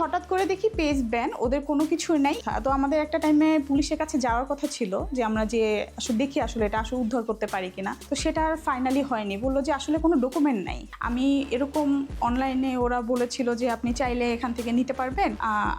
হঠাৎ করে দেখি পেজ ব্যান, ওদের কোনো কিছু নেই। তো আমাদের একটা টাইমে পুলিশের কাছে যাওয়ার কথা ছিল যে আমরা যে আসলে দেখি আসলে এটা আসলে উদ্ধার করতে পারি কিনা। তো সেটা আর ফাইনালি হয়নি। বলল যে আসলে কোনো ডকুমেন্ট নাই। আমি এরকম অনলাইনে ওরা বলেছিল যে আপনি চাইলে এখান থেকে নিতে পারবেন।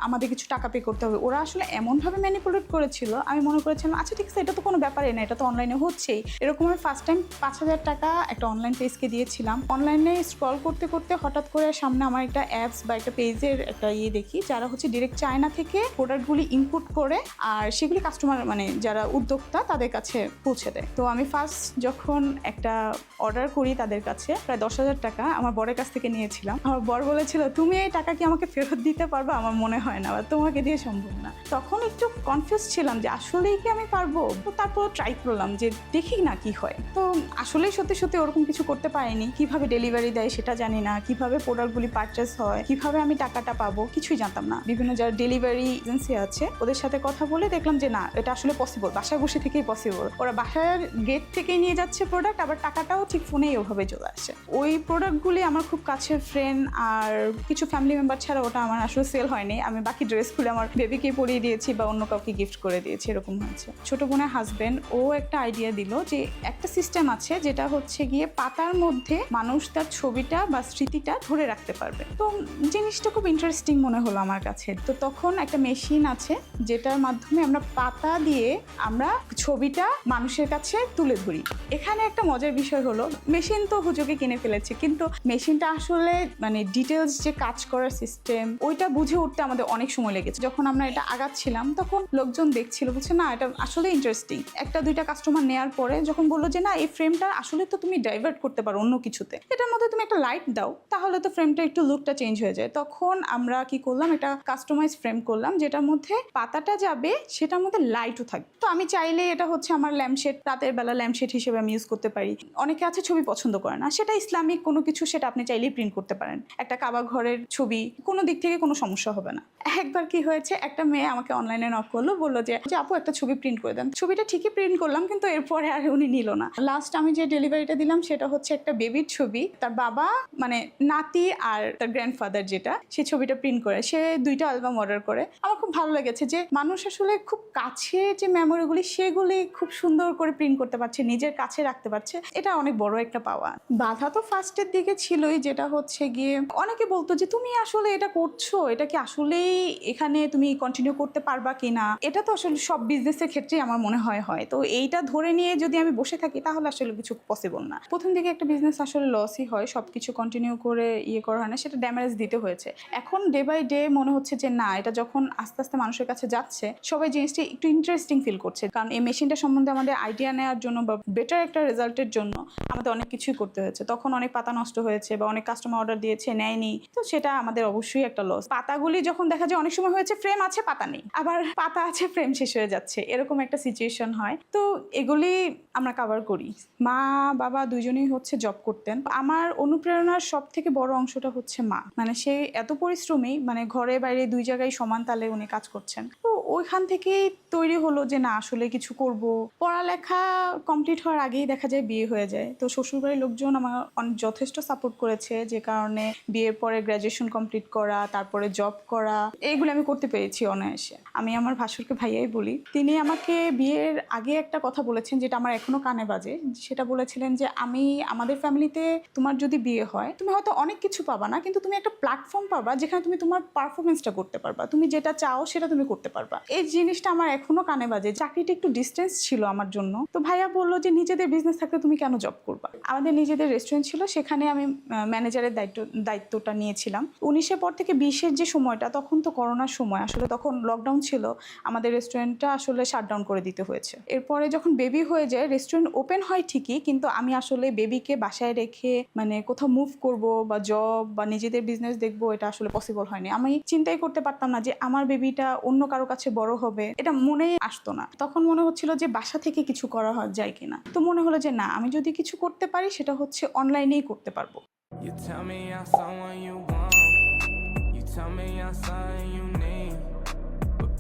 আমাদের কিছু টাকা পে করতে হবে। ওরা আসলে এমনভাবে ম্যানিপুলেট করেছিল। আমি মনে করেছিলাম আচ্ছা ঠিক আছে, এটা তো কোনো ব্যাপারই না, এটা তো অনলাইনে হচ্ছেই। এরকম আমি ফার্স্ট টাইম পাঁচ হাজার টাকা একটা অনলাইন পেজকে দিয়েছিলাম। অনলাইনে স্ক্রল করতে করতে হঠাৎ করে সামনে আমার একটা অ্যাপস বা একটা পেজের একটা ইয়ে দেখি যারা হচ্ছে ডিরেক্ট চায়না থেকে প্রোডাক্টগুলি ইনপুট করে আর সেগুলি কাস্টমার মানে যারা উদ্যোক্তা তাদের কাছে পৌঁছে দেয়। তো আমি ফার্স্ট যখন একটা অর্ডার করি তাদের কাছে, প্রায় দশ হাজার টাকা আমার বরের কাছ থেকে নিয়েছিলাম। আমার বর বলেছিল, তুমি এই টাকা কি আমাকে ফেরত দিতে পারবে? আমার মনে হয় না বা তোমাকে দিয়ে সম্ভব না। তখন একটু কনফিউজ ছিলাম যে আসলেই কি আমি পারব? তো তারপর ট্রাই করলাম যে দেখি না কি হয়। তো আসলেই সত্যি সত্যি ওরকম কিছু করতে পারিনি। কীভাবে ডেলিভারি দেয় সেটা জানি না। কীভাবে প্রোডাক্টগুলি পারচেস হয়? কীভাবে আমি টাকাটা পাবো? কিছুই জানতাম না। বিভিন্ন যারা ডেলিভারি এজেন্সি আছে, ওদের সাথে কথা বলে দেখলাম যে, না, এটা আসলে পসিবল বাসায় বসে থেকেই পসিবল ওরা বাসার গেট থেকেই নিয়ে যাচ্ছে প্রোডাক্ট আবার টাকাটাও ঠিক ফোনেই ওভাবে চলে আসে। ওই প্রোডাক্টগুলি আমার খুব কাছের ফ্রেন্ড আর কিছু ফ্যামিলি মেম্বার ছাড়া ওটা আমার আসলে সেল হয়নি। আমি বাকি ড্রেস খুলে আমার বেবিকে পরিয়ে দিয়েছি বা অন্য কাউকে গিফট করে দিয়েছি, এরকম হয়েছে। ছোট বোনের হাজবেন্ড ও একটা আইডিয়া দিল যে, একটা সিস্টেম আছে যেটা হচ্ছে গিয়ে পাতার মধ্যে মানুষ তার ছবিটা বা স্মৃতিটা ধরে রাখতে পারবে। তো জিনিসটা খুব ইন্টারেস্টিং মনে হলো আমার কাছে। তো তখন একটা মেশিন আছে, যেটার মাধ্যমে আমরা পাতা দিয়ে আমরা ছবিটা মানুষের কাছে তুলে ধরি। এখানে একটা মজার বিষয় হলো মেশিন তো হুজুকে কিনে ফেলেছে, কিন্তু মেশিনটা আসলে মানে ডিটেলস যে কাজ করার সিস্টেম ওইটা বুঝে উঠতে আমাদের অনেক সময় লেগেছে। যখন আমরা এটা আগাচ্ছিলাম, তখন লোকজন দেখছিল, বলছে, না, এটা আসলে ইন্টারেস্টিং একটা, দুইটা কাস্টমার নেওয়ার পরে যখন বলল যে, না, এই ফ্রেমটা আসলে তো তুমি ডাইভার্ট করতে পারো অন্য কিছুতে। এটার মধ্যে তুমি একটা লাইট দাও, তাহলে তো ফ্রেমটা একটু লুকটা চেঞ্জ হয়ে যায়। তখন আমরা কি করলাম এটা কাস্টমাইজ ফ্রেম করলাম, যেটার মধ্যে পাতাটা যাবে, সেটার মধ্যে লাইটও থাকবে। তো আমি চাইলে এটা হচ্ছে আমার ল্যাম্পশেড রাতের বেলা ল্যাম্পশেড হিসেবে আমি ইউজ করতে পারি। অনেকে আছে ছবি পছন্দ করে না, সেটা ইসলামিক কোনো কিছু সেটা আপনি চাইলেই প্রিন্ট করতে পারেন। একটা কাবা ঘরের ছবি, কোনো দিক থেকে কোনো সমস্যা হবে না। একবার কি হয়েছে, একটা মেয়ে আমাকে অনলাইনে নক করল, বলল যে যে আপু, একটা ছবি প্রিন্ট করে দেন। ছবিটা ঠিকই প্রিন্ট করলাম, কিন্তু এরপরে আর উনি নিল না। লাস্ট আমি যে ডেলিভারিটা দিলাম, সেটা হচ্ছে একটা বেবির ছবি। তার বাবা মানে নাতি আর তার গ্র্যান্ডফাদার যেটা সেই ছবিটা প্রিন্ট করে, সে দুইটা অ্যালবাম অর্ডার করে। আমার খুব ভালো লেগেছে যে মানুষ আসলে খুব কাছে যে মেমোরিগুলি সেগুলি খুব সুন্দর করে প্রিন্ট করতে পারছে, নিজের কাছে রাখতে পারছে। এটা অনেক বড় একটা পাওয়া। বাধা তো ফার্স্টের দিকে ছিলই, যেটা হচ্ছে গিয়ে অনেকে বলতো যে, তুমি আসলে এটা করছ? এটা কি আসলেই এখানে তুমি কন্টিনিউ করতে পারবা কি না এটা তো আসলে সব বিজনেসের ক্ষেত্রেই আমার মনে হয় হয়। তো এইটা ধরে নিয়ে যদি আমি বসে থাকি, তাহলে আসলে কিছু পসিবল না। প্রথম দিকে একটা বিজনেস আসলে লসই হয় সব কিছু কন্টিনিউ করে ইয়ে করা হয় না, সেটা ড্যামেজ দিতে হয়েছে। এখন ডে বাই ডে মনে হচ্ছে যে না, এটা যখন আস্তে আস্তে মানুষের কাছে যাচ্ছে, সবাই জিনিসটি একটু ইন্টারেস্টিং ফিল করছে। কারণ এই মেশিনটা সম্বন্ধে আমাদের আইডিয়া নেওয়ার জন্য বা বেটার একটা রেজাল্টের জন্য আমাদের অনেক কিছুই করতে হয়েছে। তখন অনেক পাতা নষ্ট হয়েছে বা অনেক কাস্টমার অর্ডার দিয়েছে, নেয়নি। তো সেটা আমাদের অবশ্যই একটা লস পাতাগুলি যখন দেখা যায় অনেক সময় হয়েছে ফ্রেম আছে, পাতা নেই। আবার পাতা আছে ফ্রেম শেষ হয়ে যাচ্ছে। এরকম একটা সিচুয়েশন হয়। তো এগুলি আমরা কাভার করি। মা, বাবা দুজনেই হচ্ছে জব করতেন। আমার অনুপ্রেরণার সব থেকে বড় অংশটা হচ্ছে মা। মানে সে এত পরিশ্রমী মানে ঘরে বাইরে দুই জায়গায় সমান তালে উনি কাজ করছেন। তো ওইখান থেকেই তৈরি হলো যে, না, আসলে কিছু করব। পড়ালেখা কমপ্লিট হওয়ার আগেই দেখা যায় বিয়ে হয়ে যায়। তো শ্বশুরবাড়ির লোকজন আমার অনেক যথেষ্ট সাপোর্ট করেছে যে কারণে বিয়ের পরে গ্র্যাজুয়েশন কমপ্লিট করা, তারপরে জব করা, এইগুলো আমি করতে পেরেছি অনায়াসে। আমি আমার ভাসুরকে ভাইয়াই বলি, তিনি আমাকে বিয়ের আগে একটা কথা বলেছেন যেটা আমার এখনও কানে বাজে। সেটা বলেছিলেন যে, আমি, আমাদের ফ্যামিলিতে তোমার যদি বিয়ে হয়, তুমি হয়তো অনেক কিছু পাবা না, কিন্তু তুমি একটা প্ল্যাটফর্ম পাবা যেখানে তুমি তোমার পারফরমেন্সটা করতে পারবা। তুমি যেটা চাও সেটা তুমি করতে পারবা। এই জিনিসটা আমার এখনও কানে বাজে। চাকরিটা একটু ডিস্টেন্স ছিল আমার জন্য। তো ভাইয়া বলল যে, নিজেদের বিজনেস থাকলে তুমি কেন জব করবা? আমাদের নিজেদের রেস্টুরেন্ট ছিল, সেখানে আমি ম্যানেজারের দায়িত্ব, দায়িত্বটা নিয়েছিলাম। উনিশের পর থেকে বিশের যে সময়টা, তখন তো করোনার সময়, আসলে তখন লকডাউন ছিল, আমাদের রেস্টুরেন্টটা আসলে শাটডাউন করে দিতে হয়েছে। এরপরে যখন বেবি হয়ে যায় রেস্টুরেন্ট ওপেন হয় ঠিকই, কিন্তু আমি আসলে বেবিকে বাসায় রেখে মানে কোথাও মুভ করব বা জব বা নিজেদের বিজনেস দেখব, এটা আসলে পসিবল হয়নি। আমি চিন্তাই করতে পারতাম না যে, আমার বেবিটা অন্য কারও কাছে সে বড় হবে এটা মনে আসতো না তখন মনে হচ্ছিল যে বাসা থেকে কিছু করা যায় কিনা তো মনে হলো যে না আমি যদি কিছু করতে পারি সেটা হচ্ছে অনলাইনেই করতে পারব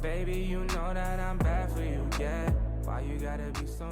Baby, you know that I'm bad for you, yeah. Why you gotta be so?